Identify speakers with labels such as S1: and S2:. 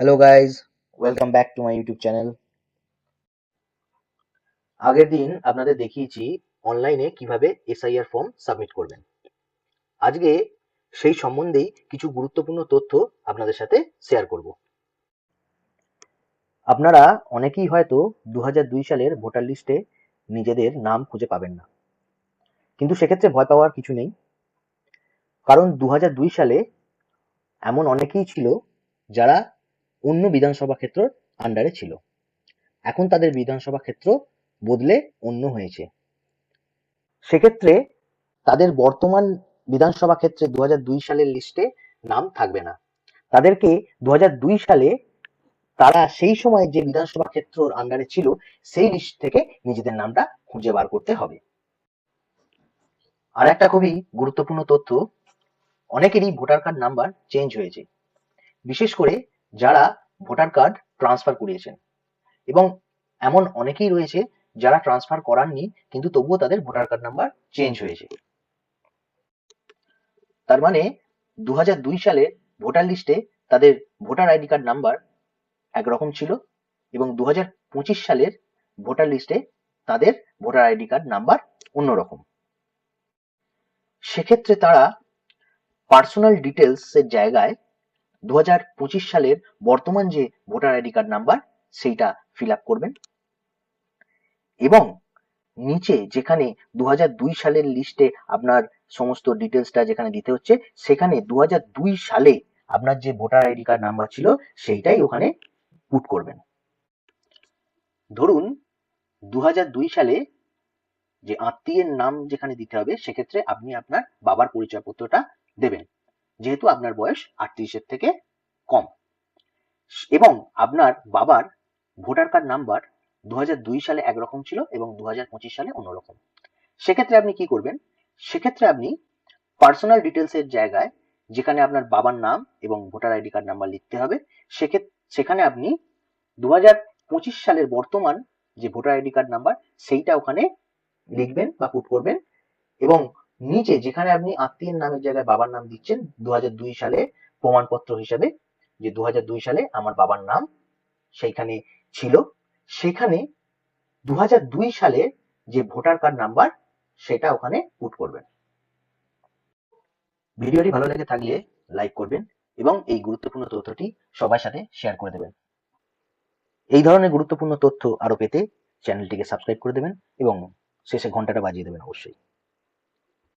S1: Hello guys welcome back to my YouTube channel আগের দিন আপনাদের দেখিয়েছি অনলাইনে কীভাবে এসআইআর ফর্ম সাবমিট করবেন। আজকে সেই সম্বন্ধেই কিছু গুরুত্বপূর্ণ তথ্য আপনাদের সাথে শেয়ার করব। আপনারা অনেকেই হয়তো দু হাজার দুই সালের ভোটার লিস্টে নিজেদের নাম খুঁজে পাবেন না। কিন্তু সেক্ষেত্রে ভয় পাওয়ার কিছু নেই। কারণ দু হাজার দুই সালে এমন অনেকেই ছিল যারা অন্য বিধানসভা ক্ষেত্র আন্ডারে ছিল। এখন তাদের বিধানসভা ক্ষেত্র বদলে অন্য হয়েছে। সেক্ষেত্রে তাদের বর্তমান বিধানসভা ক্ষেত্রে দু সালের লিস্টে নাম থাকবে না। তাদেরকে দু সালে তারা সেই সময় যে বিধানসভা ক্ষেত্রর আন্ডারে ছিল, সেই লিস্ট থেকে নিজেদের নামটা খুঁজে বার করতে হবে। আর একটা খুবই গুরুত্বপূর্ণ তথ্য, অনেকেরই ভোটার কার্ড নাম্বার চেঞ্জ হয়েছে। বিশেষ করে যারা ভোটার কার্ড ট্রান্সফার করিয়েছেন। এবং এমন অনেকেই রয়েছে যারা ট্রান্সফার করাননি, কিন্তু তবুও তাদের ভোটার কার্ড নাম্বার চেঞ্জ হয়েছে। তার মানে দু সালে ভোটার লিস্টে তাদের ভোটার আইডি কার্ড নাম্বার একরকম ছিল এবং দু হাজার পঁচিশ সালের ভোটার লিস্টে তাদের ভোটার আইডি কার্ড নাম্বার অন্যরকম। সেক্ষেত্রে তারা পার্সোনাল ডিটেলস এর জায়গায় দু হাজার পঁচিশ সালের বর্তমান যে ভোটার আইডি কার্ড নাম্বার, সেইটা ফিল করবেন। এবং নিচে যেখানে দু হাজার দুই সালের লিস্টে আপনার সমস্ত ডিটেলসটা যেখানে দিতে হচ্ছে, সেখানে দু হাজার দুই সালে আপনার যে ভোটার আইডি কার্ড নাম্বার ছিল, সেইটাই ওখানে পুট করবেন। ধরুন দু হাজার দুই সালে যে আত্মীয়ের নাম যেখানে দিতে হবে, সেক্ষেত্রে আপনি আপনার বাবার পরিচয়পত্রটা দেবেন। যেহেতু আপনার বয়স আটত্রিশের থেকে কম। এবং আপনার বাবার ভোটার কার্ড নাম্বার দুহাজার দুই সালে একরকম ছিল এবং দুহাজার পঁচিশ সালে অন্যরকম। সেক্ষেত্রে আপনি কি করবেন? সেক্ষেত্রে আপনি পার্সোনাল ডিটেলস এর জায়গায় যেখানে আপনার বাবার নাম এবং ভোটার আইডি কার্ড নাম্বার লিখতে হবে সেক্ষেত্রে সেখানে আপনি দু হাজার পঁচিশ সালের বর্তমান যে ভোটার আইডি কার্ড নাম্বার, সেইটা ওখানে লিখবেন বা পুট করবেন এবং নিচে যেখানে আপনি আত্মীয়ের নামের জায়গায় বাবার নাম দিচ্ছেন দু হাজার দুই সালে প্রমাণপত্র হিসাবে, যে দু হাজার দুই সালে আমার বাবার নাম সেইখানে ছিল, সেখানে দু সালে যে ভোটার কার্ড নাম্বার, সেটা ওখানে পুট করবেন। ভিডিওটি ভালো লেগে থাকলে লাইক করবেন এবং এই গুরুত্বপূর্ণ তথ্যটি সবার সাথে শেয়ার করে দেবেন। এই ধরনের গুরুত্বপূর্ণ তথ্য আরও পেতে চ্যানেলটিকে সাবস্ক্রাইব করে দেবেন এবং শেষে ঘন্টাটা বাজিয়ে দেবেন অবশ্যই।